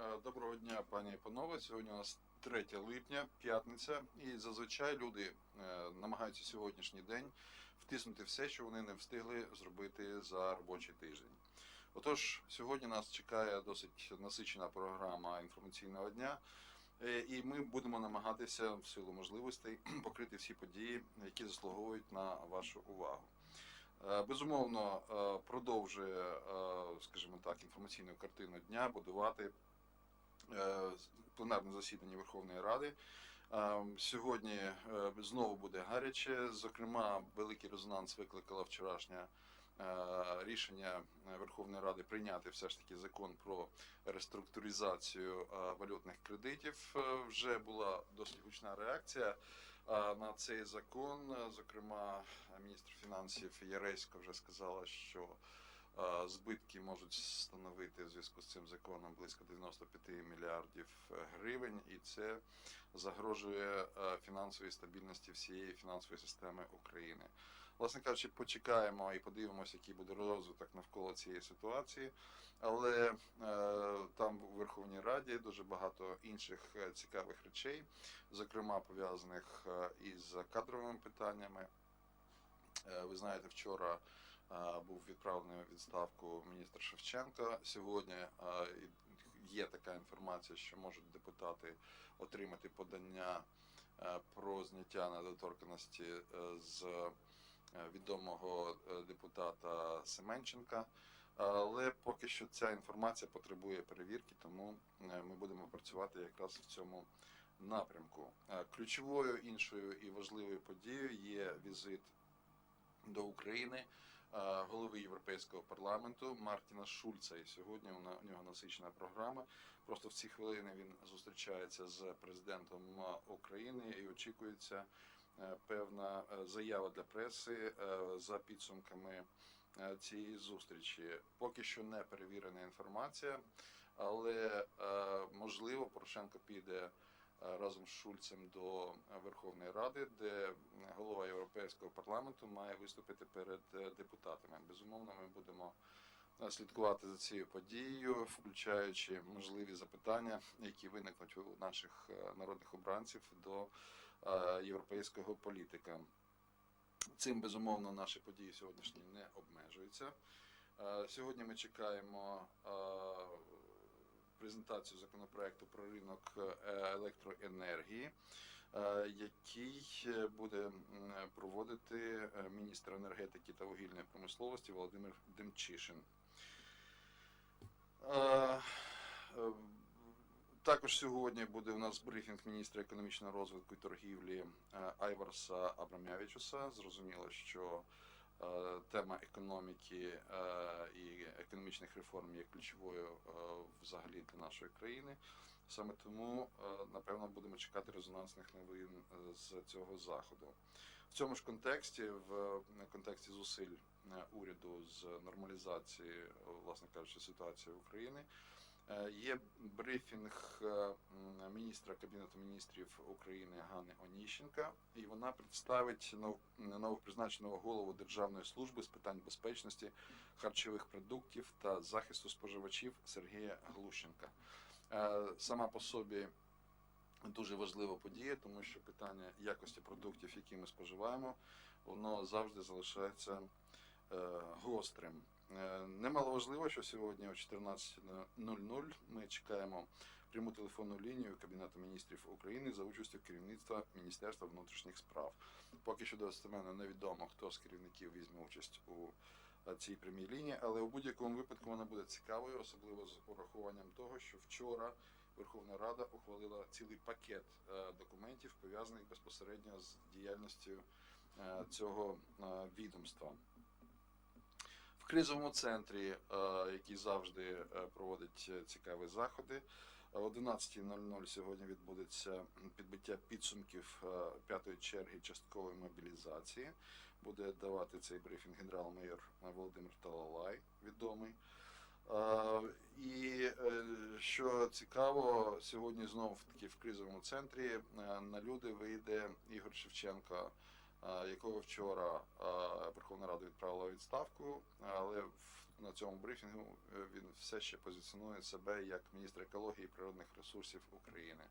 Е, Доброго дня, пані і панове. Сьогодні у нас 3 липня, п'ятниця, і зазвичай люди е, намагаються сьогоднішній день втиснути все, що вони не встигли зробити за робочий тиждень. Отож, сьогодні нас чекає досить насичена програма інформаційного дня, е, і ми будемо намагатися в силу можливостей покрити всі події, які заслуговують на вашу увагу. Безумовно, продовжує, скажімо так, інформаційну картину дня будувати пленарне засідання Верховної Ради. Е, Сьогодні е, знову буде гаряче. Зокрема, великий резонанс викликало вчорашнє е, рішення Верховної Ради прийняти все ж таки закон про реструктуризацію е, валютних кредитів. Е, Вже була досить гучна реакція е, на цей закон. Е, Зокрема, міністр фінансів Яресько вже сказала, що е, збитки можуть становити в зв'язку з цим законом близько 95 мільярдів е, гривень, і це загрожує е, фінансовій стабільності всієї фінансової системи України. Власне кажучи, почекаємо і подивимося, який буде розвиток навколо цієї ситуації. Але е, там у Верховній Раді дуже багато інших е, цікавих речей, зокрема пов'язаних із кадровими питаннями. Ви знаєте, вчора був відправлений у відставку міністр Шевченко. Сьогодні є така інформація, що можуть депутати отримати подання про зняття недоторканості е, з е, відомого е, депутата Семенченка. Але поки що ця інформація потребує перевірки, тому ми будемо працювати якраз в цьому напрямку. Ключовою іншою і важливою подією є візит до України голови Європейського парламенту Мартіна Шульца. І сьогодні у нього насичена програма. Просто в ці хвилини він зустрічається з президентом е, України і очікується е, певна е, заява для преси е, за підсумками е, цієї зустрічі. Поки що не перевірена інформація, але е, можливо Порошенко піде е, разом з Шульцем до Верховної Ради, де голова Європейського парламенту має виступити перед е, депутатами. Безумовно, ми будемо е, слідкувати за цією подією, включаючи можливі запитання, які виникнуть у наших е, народних обранців до е, європейського політика. Цим безумовно наші події сьогоднішні не обмежуються. Е, Сьогодні ми чекаємо е, презентацію законопроекту про ринок е, електроенергії, е, який е, буде проводити міністр енергетики та вугільної промисловості Володимир Демчишин. Також сьогодні буде у нас брифінг міністра економічного розвитку і торгівлі Айварса Абрамявічуса. Зрозуміло, що тема економіки е, і економічних реформ є ключовою е, взагалі для нашої країни. Саме тому, е, напевно, будемо чекати резонансних новин е, з цього заходу. В цьому ж контексті, в контексті зусиль е, уряду з нормалізації, е, власне кажучи, ситуації України. Е, Є брифінг е, міністра Кабінету міністрів України Ганни Оніщенка, і вона представить нов- новопризначеного голову Державної служби з питань безпечності харчових продуктів та захисту споживачів Сергія Глущенка. Е, Сама по собі дуже важлива подія, тому що питання якості продуктів, які ми споживаємо, воно завжди залишається е, гострим. Е, Немало важливо, що сьогодні о 14.00 ми чекаємо пряму телефонну лінію Кабінету міністрів України за участю керівництва Міністерства внутрішніх справ. Поки що достеменно невідомо, хто з керівників візьме участь у е, цій прямій лінії, але у будь-якому випадку вона буде цікавою, особливо з урахуванням того, що вчора Верховна Рада ухвалила цілий пакет е, документів, пов'язаних безпосередньо з діяльністю цього відомства. В кризовому центрі, е, який завжди е, проводить е, цікаві заходи, о 11.00 сьогодні відбудеться підбиття підсумків п'ятої черги часткової мобілізації. Буде давати цей брифінг генерал-майор Володимир Талалай, відомий. І що цікаво, сьогодні знову таки в кризовому центрі на люди вийде Ігор Шевченко, якого вчора Верховна Рада відправила відставку, але в на цьому брифінгу е, він все ще позиціонує себе як міністр екології і природних ресурсів України.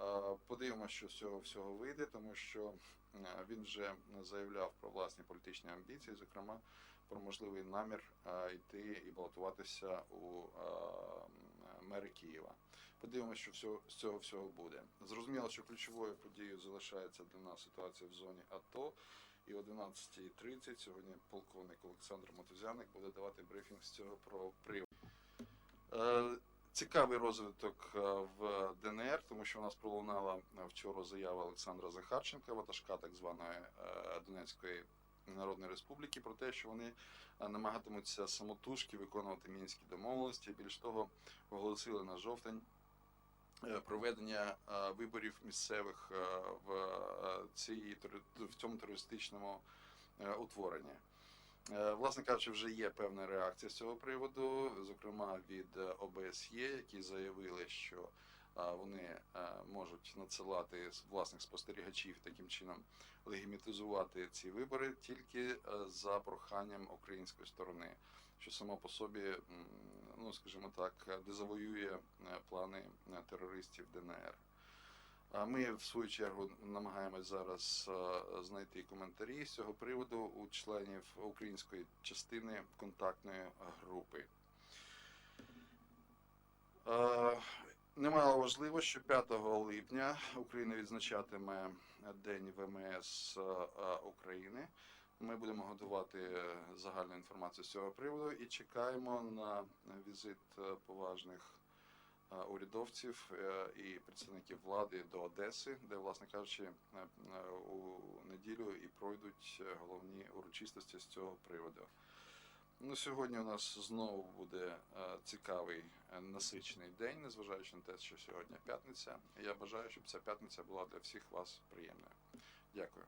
Е, Подивимося, що з цього всього вийде, тому що е, він вже заявляв про власні політичні амбіції, зокрема про можливий намір йти і балотуватися у мери Києва. Подивимося, що з цього всього буде. Зрозуміло, що ключовою подією залишається для нас ситуація в зоні АТО. І о 12.30 сьогодні полковник Олександр Мотузяник буде давати брифінг з цього про привод. Е, Цікавий розвиток е, в ДНР, тому що у нас пролунала е, вчора заява Олександра Захарченка, ватажка так званої Донецької Народної Республіки, про те, що вони намагатимуться самотужки виконувати мінські домовленості. Більш того, оголосили на жовтень проведення е, виборів місцевих е, в е, цій в цьому терористичному е, утворенні. Е, Власне кажучи, вже є певна реакція з цього приводу, зокрема від е, ОБСЄ, які заявили, що е, вони е, можуть надсилати власних спостерігачів таким чином легімітизувати ці вибори тільки е, за проханням української сторони, що само по собі, ну скажімо так, дезавоює е, плани е, терористів ДНР. А ми, в свою чергу, намагаємось зараз е, знайти коментарі з цього приводу у членів української частини контактної групи. Немало важливо, що 5 липня Україна відзначатиме День ВМС України. Ми будемо готувати загальну інформацію з цього приводу і чекаємо на візит е, поважних е, урядовців е, і представників влади до Одеси, де, власне кажучи, е, е, у неділю і пройдуть е, головні урочистості з цього приводу. Ну, сьогодні у нас знову буде е, цікавий е, насичений день, незважаючи на те, що сьогодні п'ятниця. Я бажаю, щоб ця п'ятниця була для всіх вас приємною. Дякую.